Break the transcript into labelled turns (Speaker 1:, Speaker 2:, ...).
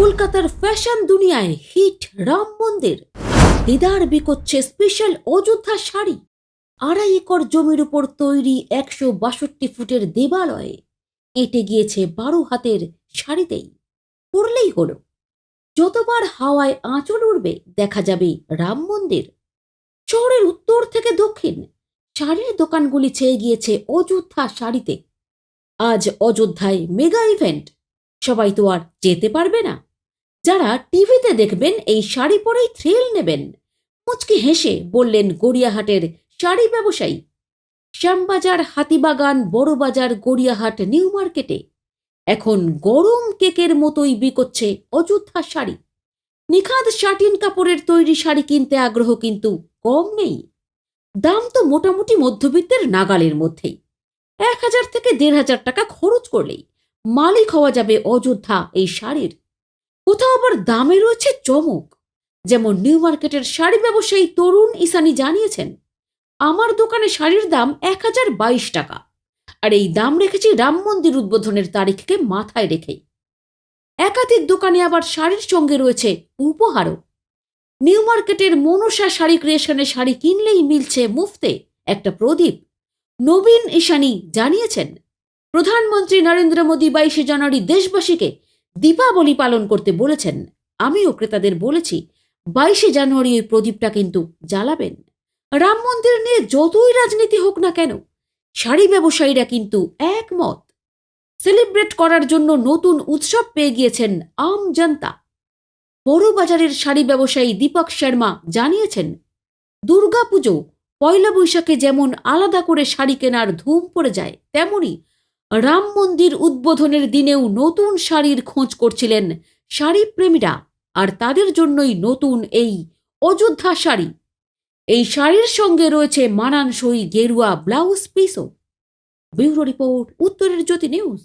Speaker 1: কলকাতার ফ্যাশন দুনিয়ায় হিট রাম মন্দির। দিদার বিকোচ্ছে স্পেশাল অযোধ্যা শাড়ি। আড়াই একর জমির উপর তৈরি একশো বাষট্টি ফুটের দেবালয়ে এঁটে গিয়েছে বারো হাতের শাড়িতেই। পড়লেই হলো। যতবার হাওয়ায় আঁচল উড়বে, দেখা যাবে রাম মন্দির। শহরের উত্তর থেকে দক্ষিণ, শাড়ির দোকানগুলি চেয়ে গিয়েছে অযোধ্যা শাড়িতে। আজ অযোধ্যায় মেগা ইভেন্ট সবাই তো আর যেতে পারবে না। যারা টিভিতে দেখবেন, এই শাড়ি পরেই থ্রিল নেবেন। মুচকি হেসে বললেন গড়িয়াহাটের শাড়ি ব্যবসায়ী, শ্যামবাজার, হাতিবাগান, বড়বাজার, গড়িয়াহাট, নিউ মার্কেটে এখন গরম কেকের মতোই বিকোচ্ছে অযোধ্যা শাড়ি। নিখাদ শাটিন কাপড়ের তৈরি শাড়ি কিনতে আগ্রহ কিন্তু কম নেই। দাম তো মোটামুটি মধ্যবিত্তের নাগালের মধ্যেই। এক হাজার থেকে দেড় হাজার টাকা খরচ করলেই মালিক হওয়া যাবে অযোধ্যা এই শাড়ির। কোথাও আবার দামে রয়েছে চমক? যেমন নিউ মার্কেটের শাড়ি ব্যবসায়ী তরুণ ইসানি জানিয়েছেন, আমার দোকানে শাড়ির দাম এক হাজার বাইশ টাকা, আর এই দাম রেখেছি রাম মন্দির উদ্বোধনের তারিখকে মাথায় রেখেই। একাধিক দোকানে আবার শাড়ির সঙ্গে রয়েছে উপহারও। নিউ মার্কেটের মনসা শাড়ি ক্রিয়েশনের শাড়ি কিনলেই মিলছে মুফতে একটা প্রদীপ। নবীন ঈশানী জানিয়েছেন, প্রধানমন্ত্রী নরেন্দ্র মোদী বাইশে জানুয়ারি দেশবাসীকে দীপাবলি পালন করতে বলেছেন। আমিও ক্রেতাদের বলেছি, বাইশে জানুয়ারি ওই প্রদীপটা কিন্তু জ্বালাবেন। রাম মন্দির নিয়ে যতই রাজনীতি হোক না কেন, শাড়ি ব্যবসায়ীরা কিন্তু একমত। সেলিব্রেট করার জন্য নতুন উৎসব পেয়ে গিয়েছেন আম জনতা। বড় বাজারের শাড়ি ব্যবসায়ী দীপক শর্মা জানিয়েছেন, দুর্গাপুজো পয়লা বৈশাখে যেমন আলাদা করে শাড়ি কেনার ধুম পড়ে যায়, তেমনি রাম মন্দির উদ্বোধনের দিনেও নতুন শাড়ির খোঁজ করছিলেন শাড়ি প্রেমীরা আর তাদের জন্যই নতুন এই অযোধ্যা শাড়ি। এই শাড়ির সঙ্গে রয়েছে মানানসই গেরুয়া ব্লাউজ পিসও। ব্যুরো রিপোর্ট, উত্তরের জ্যোতি নিউজ।